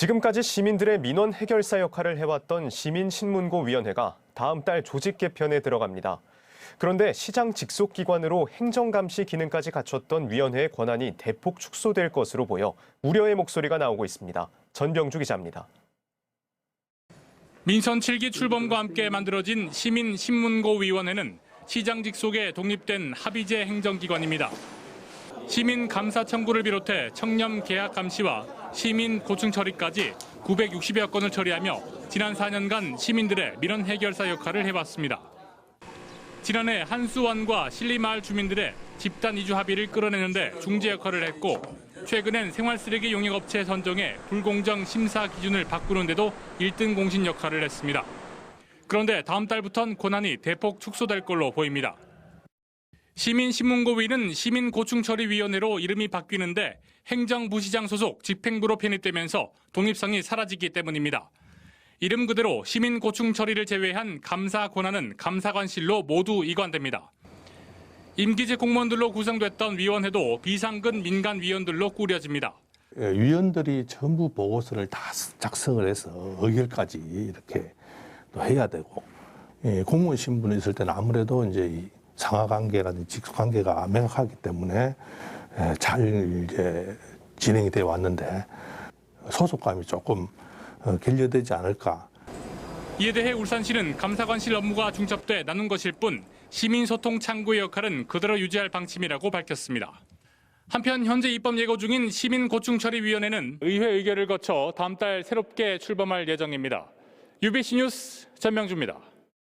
지금까지 시민들의 민원 해결사 역할을 해왔던 시민신문고위원회가 다음 달 조직 개편에 들어갑니다. 그런데 시장 직속 기관으로 행정 감시 기능까지 갖췄던 위원회의 권한이 대폭 축소될 것으로 보여 우려의 목소리가 나오고 있습니다. 전병주 기자입니다. 민선 7기 출범과 함께 만들어진 시민신문고위원회는 시장 직속의 독립된 합의제 행정기관입니다. 시민 감사 청구를 비롯해 청렴 계약 감시와 시민 고충 처리까지 960여 건을 처리하며 지난 4년간 시민들의 민원 해결사 역할을 해왔습니다. 지난해 한수원과 신리마을 주민들의 집단 이주 합의를 끌어내는데 중재 역할을 했고 최근엔 생활쓰레기 용역업체 선정에 불공정 심사 기준을 바꾸는데도 1등 공신 역할을 했습니다. 그런데 다음 달부턴 권한이 대폭 축소될 걸로 보입니다. 시민신문고위는 시민고충처리위원회로 이름이 바뀌는데 행정부시장 소속 집행부로 편입되면서 독립성이 사라지기 때문입니다. 이름 그대로 시민고충 처리를 제외한 감사 권한은 감사관실로 모두 이관됩니다. 임기직 공무원들로 구성됐던 위원회도 비상근 민간위원들로 꾸려집니다. 예, 위원들이 전부 보고서를 다 작성을 해서 의결까지 이렇게 또 해야 되고 예, 공무원 신분이 있을 때는 아무래도 이제 이 상하 관계라든지 직속 관계가 명확하기 때문에 예, 잘 이제 진행이 되어 왔는데 소속감이 조금 어, 결여되지 않을까 이에 대해 울산시는 감사관실 업무가 중첩돼 나눈 것일 뿐 시민소통 창구의 역할은 그대로 유지할 방침이라고 밝혔습니다. 한편 현재 입법 예고 중인 시민고충처리위원회는 의회 의결을 거쳐 다음 달 새롭게 출범할 예정입니다. UBC 뉴스 전명주입니다.